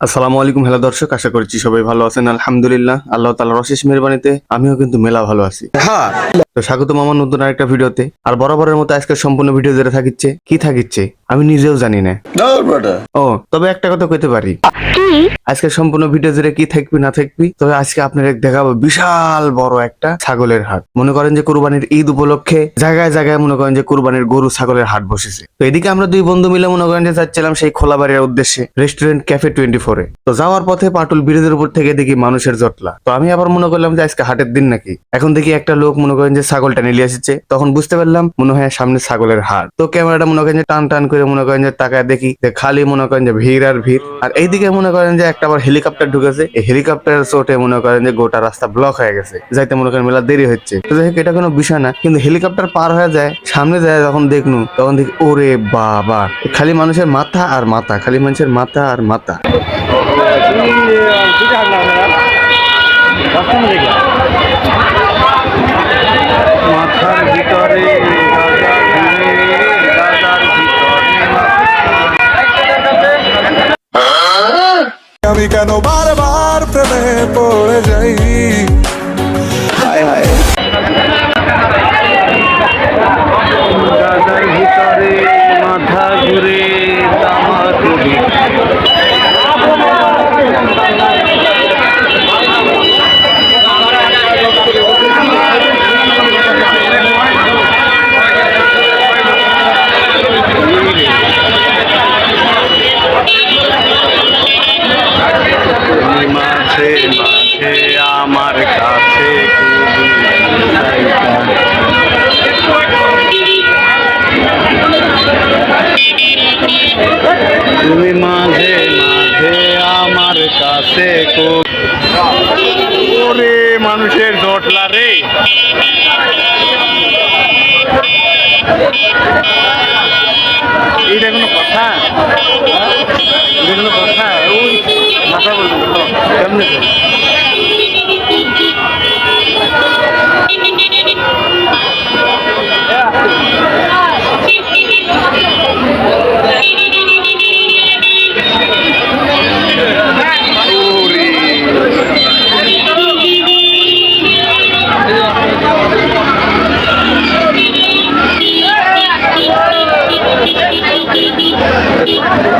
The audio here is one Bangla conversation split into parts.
আসসালামু আলাইকুম, হ্যালো দর্শক, আশা করছি সবাই ভালো আছেন। আলহামদুলিল্লাহ, আল্লাহ তালার অশেষ মেহরবানিতে আমিও কিন্তু মেলা ভালো আছি। তো স্বাগতম আমার নতুন আরেকটা ভিডিওতে। আর বরাবরের মতো আজকে সম্পূর্ণ ভিডিও যেটা থাকিচ্ছে কি থাকিচ্ছে আমি নিজেও জানি না। ও তবে একটা কথা কইতে পারি। আজকে সম্পূর্ণ ভিডিও জুড়ে কি থাকবি না থাকবি তবে আজকে আপনাদের দেখাবো বিশাল বড় একটা ছাগলের হাট। মনে করেন যে কুরবানির ঈদ উপলক্ষে জায়গায় জায়গায় মনে করেন যে কুরবানির গরু ছাগলের হাট বসেছে। তো এদিকে আমরা দুই বন্ধু মিলে মনে করেন যে যাচ্ছিলাম সেই খোলা বাড়ির উদ্দেশ্যে রেস্টুরেন্ট ক্যাফে টোয়েন্টি ফোরে তো যাওয়ার পথে পাটুল ব্রিজের উপর থেকে দেখি মানুষের জটলা। তো আমি আবার মনে করলাম যে আজকে হাটের দিন নাকি। এখন দেখি একটা লোক মনে করেন যে ছাগলটা নিয়ে এসেছে তখন বুঝতে পারলাম মনে হয় সামনে ছাগলের হাট তো ক্যামেরাটা মনে করেন যে টান টান করে মনে করেন যে টাকায় দেখি যে খালি মনে করেন যে ভিড় আর ভিড় আর এইদিকে মনে করেন যে একটা আবার হেলিকপ্টার ঢুকেছে এই হেলিকপ্টারের চোটে মনে করেন যে গোটা রাস্তা ব্লক হয়ে গেছে যাইতে মনে করেন মেলা দেরি হচ্ছে তো যাই এটা কোনো বিষয় না কিন্তু হেলিকপ্টার পার হয়ে যায় সামনে যায় যখন দেখনু তখন দেখি ওরে বাবা খালি মানুষের মাথা আর মাথা খালি মানুষের মাথা আর মাথা আমি কেন বারবার প্রেমে পড়ে যাই? মাঝে মাঝে আমার কাছে ওরে মানুষের জটলা রে। এইটা কোনো কথা? এটা কোনো কথা? ওই মাথা বলব কেমনে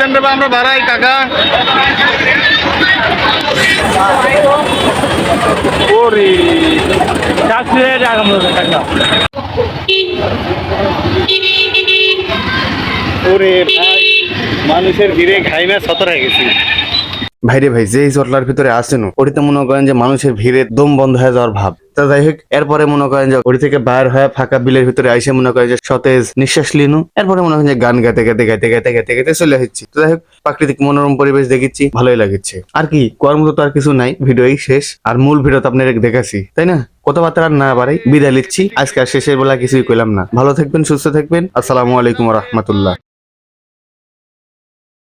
দেন দেবো আমরা বাড়াই কাকা। ওরে ওরে ভাই মানুষের ভিড়ে ঘাইমা সতর হয়ে গেছি। ভাইরে ভাই যে এই জটলার ভিতরে আসেন ওটিতে মনে করেন যে মানুষের ভিড়ে দম বন্ধ হয়ে যাওয়ার ভাব। তা যাই হোক, এরপরে মনে করেন যে ওটি থেকে বাইর হয়ে ফাঁকা বিলের ভিতরে আইসে মনে করেন যে সতেজ নিঃশ্বাস লিনু এরপরে মনে করেন যে গান গাইতে গাইতে গাইতে গাইতে গাইতে গাইতে চলে আসছি। তো যাই হোক, প্রাকৃতিক মনোরম পরিবেশ দেখেছি ভালোই লাগছে। আর কি, করার মতো তো আর কিছু নাই, ভিডিওই শেষ। আর মূল ভিডিও তো আপনাদের দেখাছি তাই না? কথাবার্তা না বাড়াই, বিদায় নিচ্ছি। আজকে আর শেষের বেলা কিছুই কইলাম না। ভালো থাকবেন, সুস্থ থাকবেন। আসসালামু আলাইকুম রহমতুল্লাহ।